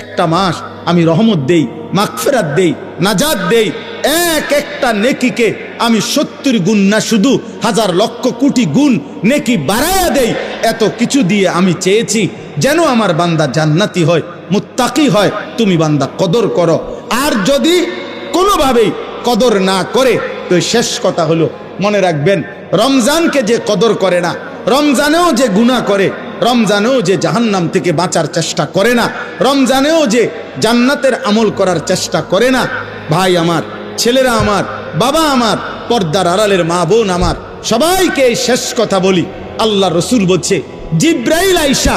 একটা মাস আমি রহমত দেই, মাগফেরাত দেই নাজাদ দেই, এক একটা নেকিকে আমি সত্তর গুণ না শুধু হাজার লক্ষ কোটি গুণ নেকি বাড়ায়া দেই, এত কিছু দিয়ে আমি চেয়েছি যেন আমার বান্দা জান্নাতি হয়, মুত্তাকি হয়, তুমি বান্দা কদর করো। আর যদি কোনোভাবেই কদর না করে, তো শেষ কথা হলো, মনে রাখবেন, রমজানকে যে কদর করে না, রমজানেও যে গুণা করে রমজানেও যে জাহান্নাম থেকে বাঁচার চেষ্টা করে না, রমজানেও যে জান্নাতের আমল করার চেষ্টা করে না, ভাই আমার, ছেলেরা আমার, বাবা আমার, পর্দার আড়ালের মা বোন আমার, সবাইকে শেষ কথা বলি, আল্লাহ রসুল বলছে, জিব্রাইল আইসা,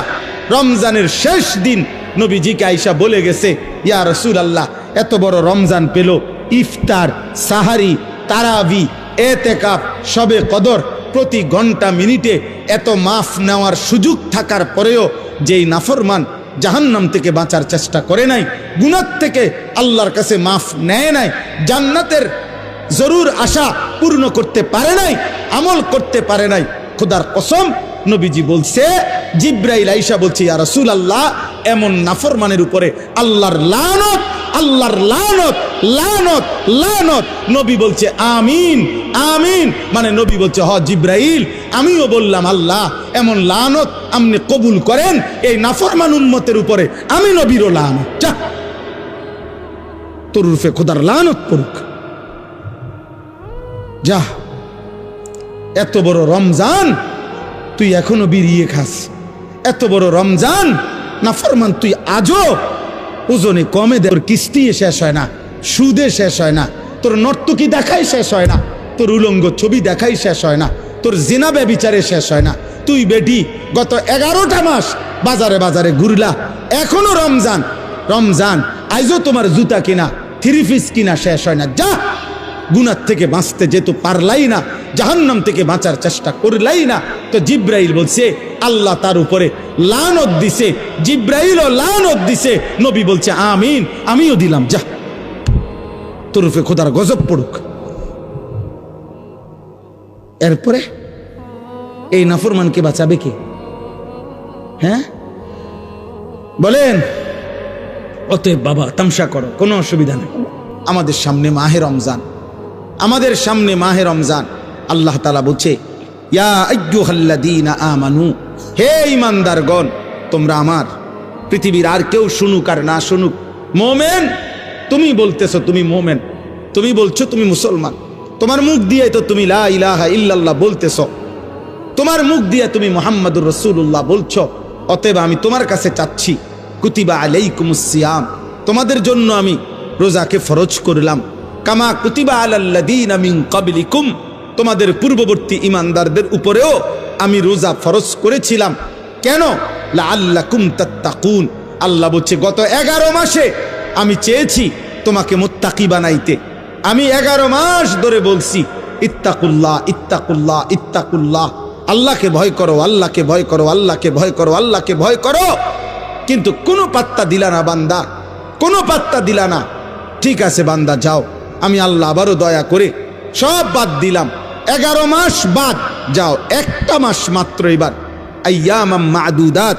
রমজানের শেষ দিন নবীজিকে আইসা বলে গেছে, ইয়া রসুল আল্লাহ এত বড় রমজান পেল, ইফতার, সাহারি, তারাবি এতেকাপ সবে কদর প্রতি ঘণ্টা মিনিটে এত মাফ নেওয়ার সুযোগ থাকার পরেও যেই নাফরমান জাহান্নাম থেকে বাঁচার চেষ্টা করে নাই গুণার থেকে আল্লাহর কাছে মাফ নেয় নাই, জান্নাতের জরুর আশা পূর্ণ করতে পারে নাই, আমল করতে পারে নাই, খুদার কসম নবীজি বলছে, জিব্রাইল আইসা বলছে রাসূল আল্লাহ এমন নাফরমানের উপরে আল্লাহর লানত আল্লাহর লানত লানত লানত। নবী বলছে, আমিন আমিন। মানে নবী বলছে, হ, জিব্রাইল, আমিও বললাম, আল্লাহ, এমন লানত আপনি কবুল করেন, এই নাফরমান উম্মতের উপরে আমি নবীরও লানত। যা। তোর রূপে খোদার লানত পড়ুক। যা। এত বড় রমজান তুই এখনও বিরিয়ে খাস। এত বড় রমজান না ফরমান তুই আজও ওজনে কমে দেয় তোর কিস্তি শেষ হয় না, সুদে শেষ হয় না, তোর নর্তকি দেখাই শেষ হয় না, তোর উলঙ্গ ছবি দেখাই শেষ হয় না, তোর জেনা বিচারে শেষ হয় না। তুই বেটি, গত এগারোটা মাস বাজারে বাজারে ঘুরলা, এখনও রমজান রমজান, আইজো তোমার জুতা কিনা, থ্রি পিস কিনা শেষ হয় না, যা। গুনার থেকে বাঁচতে যেহেতু পারলাই না, জাহান্নাম থেকে বাঁচার চেষ্টা করলাই না, তো জিব্রাইল বলছে, আল্লাহ তার উপরে লানত দিছে, জিব্রাইলও লানত দিছে। নবী বলছে, আমিন, আমিও দিলাম, যা। তোর উপরে খোদার গজব পড়ুক। এরপরে এই নাফরমানকে বাঁচাবে কে? হ্যাঁ? বলেন। অতএব বাবা, তামসা করো, কোনো অসুবিধা নেই। আমাদের সামনে মাহে রমজান। আমাদের সামনে মাহে রমজান। আল্লাহ তালা বলছে আমানু, হে ইমানদারগণ তোমরা আমার পৃথিবীর আর কেউ শুনুক আর না শুনুক। মোমেন, তুমি বলতেছো তুমি মোমেন, তুমি বলছো তুমি মুসলমান। তোমার মুখ দিয়ে তো তুমি লা ইলাহা ইল্লাল্লাহ বলতেছো। তোমার মুখ দিয়ে তুমি মোহাম্মদুর রসুল্লাহ বলছো। অতএব আমি তোমার কাছে চাচ্ছি, কুতিবা আলাইকুমুসিয়াম তোমাদের জন্য আমি রোজাকে ফরজ করলাম। কামা কুতিবা আলাল্লাদিন আমিন কাবলিকুম তোমাদের পূর্ববর্তী ইমানদারদের উপরেও আমি রোজা ফরজ করেছিলাম। কেন? লাআল্লাকুম তাত্তাকুন। আল্লাহ বলছে, গত এগারো মাসে আমি চেয়েছি তোমাকে মোত্তাকি বানাইতে। আমি এগারো মাস ধরে বলছি, ইত্তাকুল্লাহ ইত্তাকুল্লাহ ইত্তাকুল্লাহ। আল্লাহকে ভয় করো, আল্লাহকে ভয় করো, আল্লাহকে ভয় করো, আল্লাহকে ভয় করো। কিন্তু কোনো পাত্তা দিলা না বান্দা, কোনো পাত্তা দিলা না। ঠিক আছে বান্দা, যাও। আমি আল্লাহ আবারও দয়া করে সব বাদ দিলাম। এগারো মাস বাদ, যাও, একটা মাস মাত্র এবার। মাদুদাত,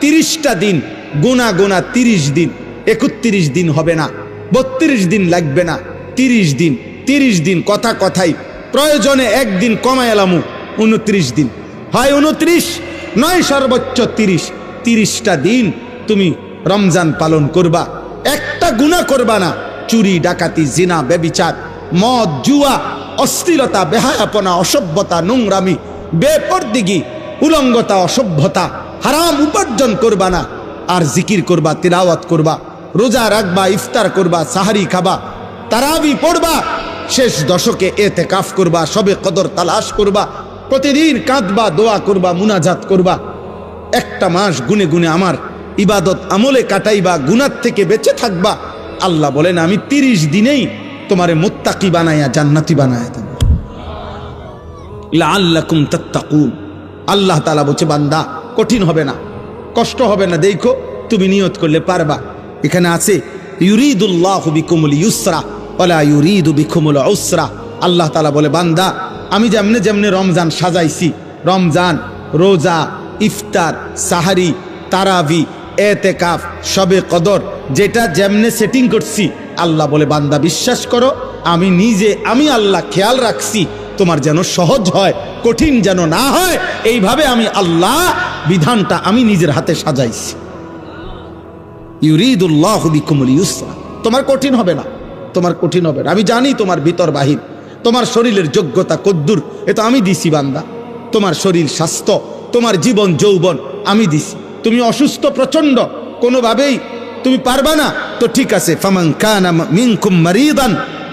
তিরিশটা দিন, গোনা গোনা তিরিশ দিন, একত্রিশ দিন হবে না, বত্রিশ দিন লাগবে না, তিরিশ দিন তিরিশ দিন, কথা কথাই। প্রয়োজনে একদিন কমায় এলামু, উনত্রিশ দিন। হয় উনত্রিশ, নয় সর্বোচ্চ তিরিশ। তিরিশটা দিন তুমি রমজান পালন করবা। একটা গুণা করবা না চুরি, ডাকাতি, জিনা, বেবিচার, মদ, জুয়া অস্থিরতা বেহায়াপনা, অসভ্যতা, নোংরামি, বেপরদিগি, উলঙ্গতা, অসভ্যতা, হারাম উপার্জন করবা না। আর জিকির করবা, তিলাওয়াত করবা, রোজা রাখবা, ইফতার করবা, সাহারি খাবা, তারাবি পড়বা, শেষ দশকে এতে কাফ করবা, সবে কদর তালাশ করবা, প্রতিদিন কাঁদবা, দোয়া করবা, মুনাজাত করবা। একটা মাস গুনে গুনে আমার ইবাদত আমলে কাটাইবা, গুনার থেকে বেঁচে থাকবা আল্লাহ বলেন, আমি তিরিশ দিনেই তোমারে মোত্তাকি বানাইয়া, জান্নাতি বানায়া দেব। লাআল্লাকুম তাত্তাকুন। আল্লাহ তাআলা বলছে, বান্দা, কঠিন হবে না, কষ্ট হবে না, দেখো, তুমি নিয়ত করলে পারবা। এখানে আছে, ইউরিদুল্লাহ বিকুমুল ইউসরা ওলা ইউরিদু বিকুমুল উসরা। আল্লাহ তাআলা বলে, বান্দা, আমি যেমনে যেমনে রমজান সাজাইছি, রমজান, রোজা, ইফতার, সাহারি, তারাবি, এতেকাফ, সবে কদর যেটা যেমনে সেটিং করছি, আল্লাহ বলে, বান্দা বিশ্বাস করো, আমি নিজে, আমি আল্লাহ খেয়াল রাখছি, তোমার যেন সহজ হয়, কঠিন যেন না হয়, এইভাবে আমি আল্লাহ বিধানটা আমি নিজের হাতে সাজাইছি। ইউরিদুল্লাহ বিকুমুল ইউসরা। তোমার কঠিন হবে না, তোমার কঠিন হবে না। আমি জানি তোমার ভিতর বাহির, তোমার শরীরের যোগ্যতা কদ্দুর, এ তো আমি দিছি বান্দা। তোমার শরীর স্বাস্থ্য, তোমার জীবন যৌবন, আমি দিছি। তুমি অসুস্থ প্রচণ্ড কোনোভাবেই তুমি পারবা না? তো ঠিক আছে, ফামান কানা মিনকুম মারিদান।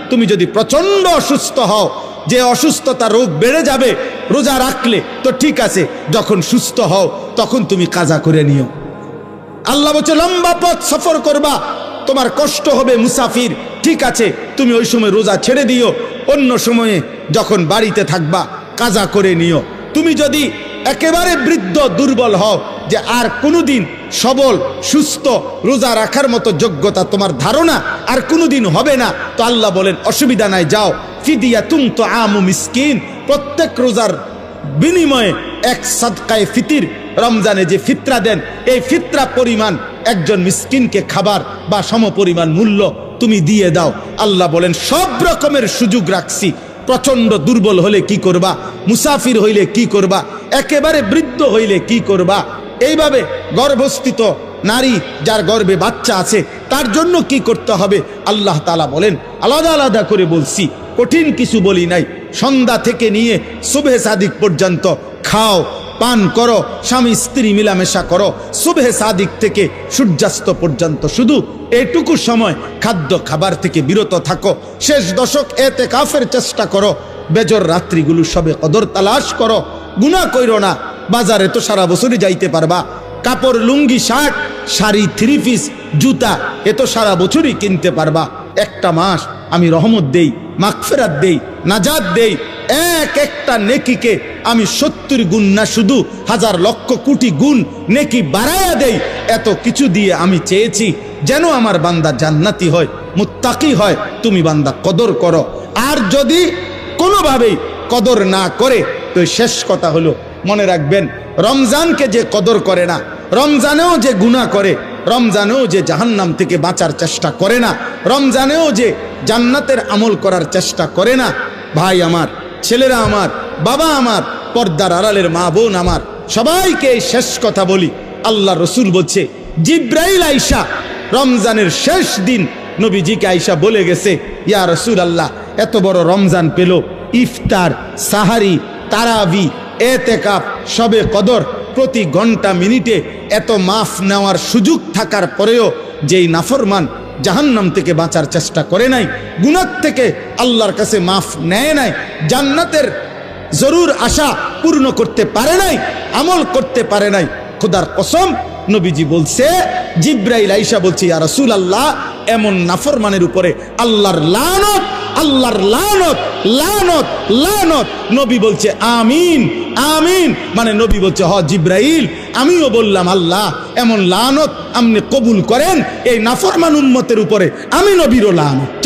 তুমি যদি প্রচণ্ড অসুস্থ হও, যে অসুস্থতা রোগ বেড়ে যাবে, রোজা রাখলে, তো ঠিক আছে, যখন সুস্থ হও, তখন তুমি কাজা করে নিও। আল্লাহ বলছে, লম্বা পথ সফর করবা, তোমার কষ্ট হবে মুসাফির। ঠিক আছে, তুমি ওই সময় রোজা ছেড়ে দিও, অন্য সময়ে যখন বাড়িতে থাকবা, কাজা করে নিও। তুমি যদি একেবারে বৃদ্ধ, দুর্বল হও, যে আর কোনোদিন সবল, সুস্থ, রোজা রাখার মতো যোগ্যতা তোমার ধারণা আর কোনোদিন হবে না। তো আল্লাহ বলেন, অসুবিধা নাই, যাও। ফিদিয়া তুম তো আমু মিসকিন। প্রত্যেক রোজার বিনিময়ে এক সাদকায় ফিতির, রমজানে যে ফিতরা দেন, এই ফিতরা পরিমাণ একজন মিসকিনকে খাবার বা সমপরিমাণ মূল্য তুমি দিয়ে দাও। আল্লাহ বলেন, সব রকমের সুযোগ রাখছি। প্রচণ্ড দুর্বল হলে কি করবা? মুসাফির হইলে কি করবা? একেবারে বৃদ্ধ হইলে কি করবা? এইভাবে গর্ভস্থিত নারী যার গর্বে বাচ্চা আছে, তার জন্য কি করতে হবে? আল্লাহ তালা বলেন, আলাদা আলাদা করে বলছি, কঠিন কিছু বলি নাই। সন্ধ্যা থেকে নিয়ে শুভে সাদিক পর্যন্ত খাও। পান করো, স্বামী স্ত্রী মিলামেশা করো। শুভে সাদিক থেকে সূর্যাস্ত পর্যন্ত শুধু এটুকু সময় খাদ্য খাবার থেকে বিরত থাকো। শেষ দশক এতে কাফের চেষ্টা করো। বেজর রাত্রিগুলো সবে কদর তালাশ করো। গুণা কইরো না, বাজারে তো সারা বছরই যাইতে পারবা। কাপড়, লুঙ্গি, শার্ট, শাড়ি, থ্রি পিস, জুতা, এ তো সারা বছরই কিনতে পারবা। একটা মাস আমি রহমত দেই, মাগফেরাত দেই নাজাদ দেই এক একটা নেকিকে আমি সত্তর গুণ না শুধু হাজার লক্ষ কোটি গুণ নেকি বাড়ায়া দেই, এত কিছু দিয়ে আমি চেয়েছি যেন আমার বান্দা জান্নাতি হয়, মুত্তাকি হয়, তুমি বান্দা কদর করো। আর যদি কোনোভাবেই কদর না করে, তো শেষ কথা হলো, মনে রাখবেন, রমজানকে যে কদর করে না, রমজানেও যে গুণা করে, রমজানেও যে জাহান্নাম থেকে বাঁচার চেষ্টা করে না, রমজানেও যে জান্নাতের আমল করার চেষ্টা করে না, ভাই আমার ছেলেরা আমার, বাবা আমার, পর্দার আড়ালের মা বোন আমার। সবাইকে শেষ কথা বলি। আল্লাহ রসুল বলছে, জিব্রাইল আইসা, রমজানের শেষ দিন। নবীজিকে আইসা বলে গেছে, ইয়া রসুল আল্লাহ এত বড় রমজান পেল। ইফতার, সাহারি, তারাবি এতেকাপ সবে কদর, প্রতি ঘণ্টা মিনিটে এত মাফ নেওয়ার সুযোগ থাকার পরেও যেই নাফরমান জাহান্নাম থেকে বাঁচার চেষ্টা করে নাই গুণার থেকে আল্লাহর কাছে মাফ নেয় নাই, জান্নাতের জরুর আশা পূর্ণ করতে পারে নাই, আমল করতে পারে নাই। খুদার কসম, নবীজি বলছে, জিব্রাইল আইসা বলছে, ইয়া রাসূল আল্লাহ এমন নাফরমানের উপরে আল্লাহর লানত আল্লাহর লানত লানত লানত। নবী বলছে, আমিন আমিন। মানে নবী বলছে, হ জিব্রাইল আমিও বললাম, আল্লাহ, এমন লানত আপনি কবুল করেন, এই নাফরমান উন্মতের উপরে আমি নবীরও লানত।